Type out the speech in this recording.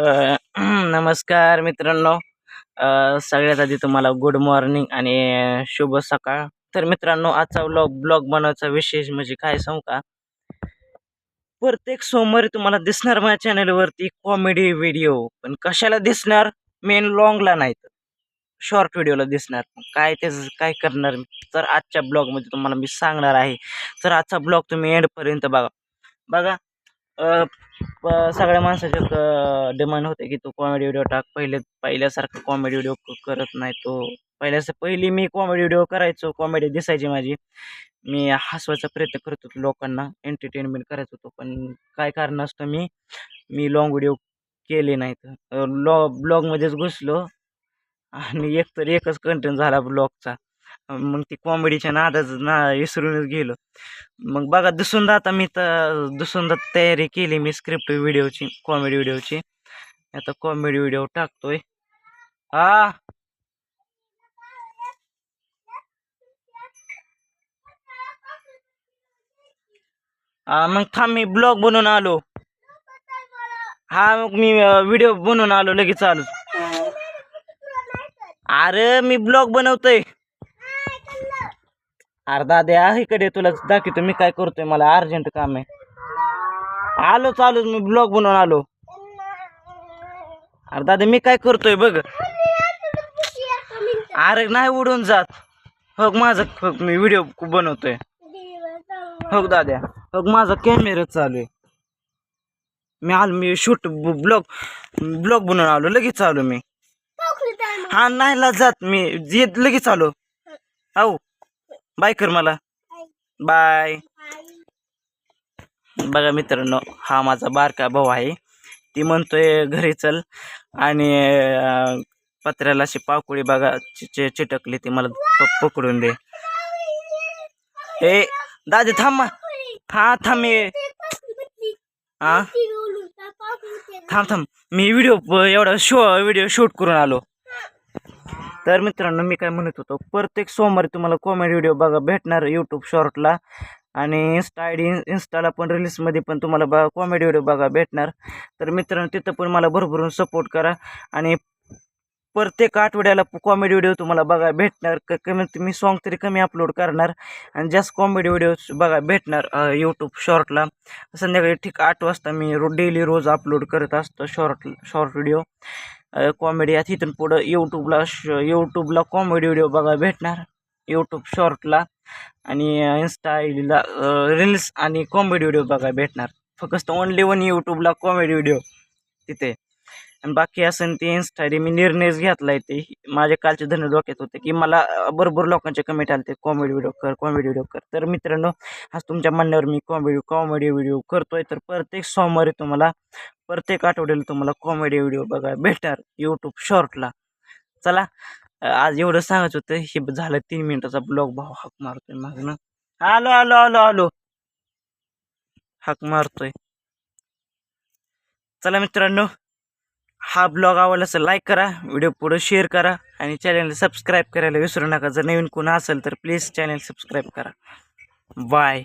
अ, नमस्कार मित्रांनो. सगळ्यात आधी तुम्हाला गुड मॉर्निंग आणि शुभ सकाळ. तर मित्रांनो आजचा ब्लॉग ब्लॉग बनवायचा विशेष म्हणजे काय सांगू का? प्रत्येक सोमवारी तुम्हाला दिसणार माझ्या चॅनलवरती कॉमेडी व्हिडिओ पण कशाला दिसणार? मेन लॉंगला नाहीत शॉर्ट व्हिडिओला दिसणार. काय त्याचं काय करणार तर आजच्या ब्लॉगमध्ये तुम्हाला मी सांगणार आहे. तर आजचा ब्लॉग तुम्ही एंडपर्यंत बघा. बघा सगळ्या माणसाच्या डिमांड होते की तू कॉमेडी व्हिडिओ टाक. पहिले पहिल्यासारखं कॉमेडी व्हिडिओ करत नाही तो. पहिल्यास पहिली मी कॉमेडी व्हिडिओ करायचो. कॉमेडी दिसायची माझी. मी हसवायचा प्रयत्न करत होतो लोकांना. एंटरटेनमेंट करायचो होतो पण काय कारण असतं मी मी लॉंग व्हिडिओ केले नाहीत. लॉ ब्लॉगमध्येच घुसलो. आणि एक तर एकच कंटेंट झाला ब्लॉगचा मग ती कॉमेडीच्या नादाच ना विसरूनच गेलो. मग बघा दुसऱ्यांदा आता मी तर दुसऱ्यांदा तयारी केली मी स्क्रिप्ट व्हिडिओची कॉमेडी व्हिडिओची आता कॉमेडी व्हिडिओ टाकतोय. हा हा, मग थांब मी ब्लॉग बनवून आलो. हा मग मी व्हिडिओ बनवून आलो लगेच आलो अरे मी ब्लॉग बनवतोय. अरे दाद्या इकडे तुला दाखवतो मी काय करतोय मला अर्जंट काम आहे. आलो चालू मी ब्लॉग बनवून आलो. अरे दादा मी काय करतोय बघ. अरे नाही उडून जात. हो माझा मी व्हिडिओ बनवतोय. हो दाद्या हो माझा कॅमेरा चालू आहे. मी आलो मी शूट ब्लॉग ब्लॉग बनवून आलो लगेच आलो मी. हा नाही ला जात मी जे लगेच आलो. हो. बाय कर मला बाय बघा मित्रांनो हा माझा बारका भाऊ आहे. ती म्हणतोय घरी चल. आणि पत्र्याला अशी पाकुळी बघा चि- चिटकली ती मला प- पकडून दे. ए दादी थांब. हा थांब मी हा थांब थांब. मी व्हिडिओ एवढा शो व्हिडिओ शूट करून आलो. तर मित्रांनो मी काय म्हणत होतो प्रत्येक सोमवारी तुम्हाला कॉमेडी व्हिडिओ बघा भेटणार यूट्यूब शॉर्टला आणि इन्स्टा आय डी इन्स्टाला पण रील्समध्ये पण तुम्हाला बघा कॉमेडी व्हिडिओ बघा भेटणार. तर मित्रांनो तिथं पण मला भरभरून सपोर्ट करा. आणि प्रत्येक आठवड्याला कॉमेडी व्हिडिओ तुम्हाला बघा भेटणार. क कमीत मी सॉन्ग तरी कमी अपलोड करणार. आणि जास्त कॉमेडी व्हिडिओ बघा भेटणार यूट्यूब शॉर्टला संध्याकाळी ठीक आठ वाजता मी रो डेली रोज अपलोड करत असतो शॉर्ट शॉर्ट व्हिडिओ कॉमेडी आता इथून पुढं यूट्यूबला श यूट्यूबला कॉमेडी व्हिडिओ बघा भेटणार. यूट्यूब शॉर्टला आणि इन्स्टा आयडीला रील्स आणि कॉमेडी व्हिडिओ बघा भेटणार. फक्त ओनली वन यूट्यूबला कॉमेडी व्हिडिओ तिथे. आणि बाकी असं ते इन्स्टा आयडी मी निर्णयच घेतला आहे ते. माझ्या कालचे धन डोक्यात होते की मला बरोबर लोकांचे कमेंट आले ते कॉमेडी व्हिडिओ कर कॉमेडी व्हिडिओ कर. तर मित्रांनो आज तुमच्या म्हणण्यावर मी कॉमेडी कॉमेडी व्हिडिओ करतोय. तर प्रत्येक सोमवारी तुम्हाला प्रत्येक आठवड्याला तुम्हाला कॉमेडी व्हिडिओ बघा भेटणार यूट्यूब शॉर्टला चला आज एवढं सांगायचं होतं हे झालं तीन मिनिटाचा ब्लॉग भाऊ हाक मारतोय मागणं आलो आलो आलो आलो. हाक मारतोय. चला मित्रांनो हा ब्लॉग आवडला असेल लाईक करा व्हिडिओ पुढे शेअर करा आणि चॅनलला सबस्क्राईब करायला विसरू नका. जर नवीन कोण असेल तर प्लीज चॅनल सबस्क्राईब करा. बाय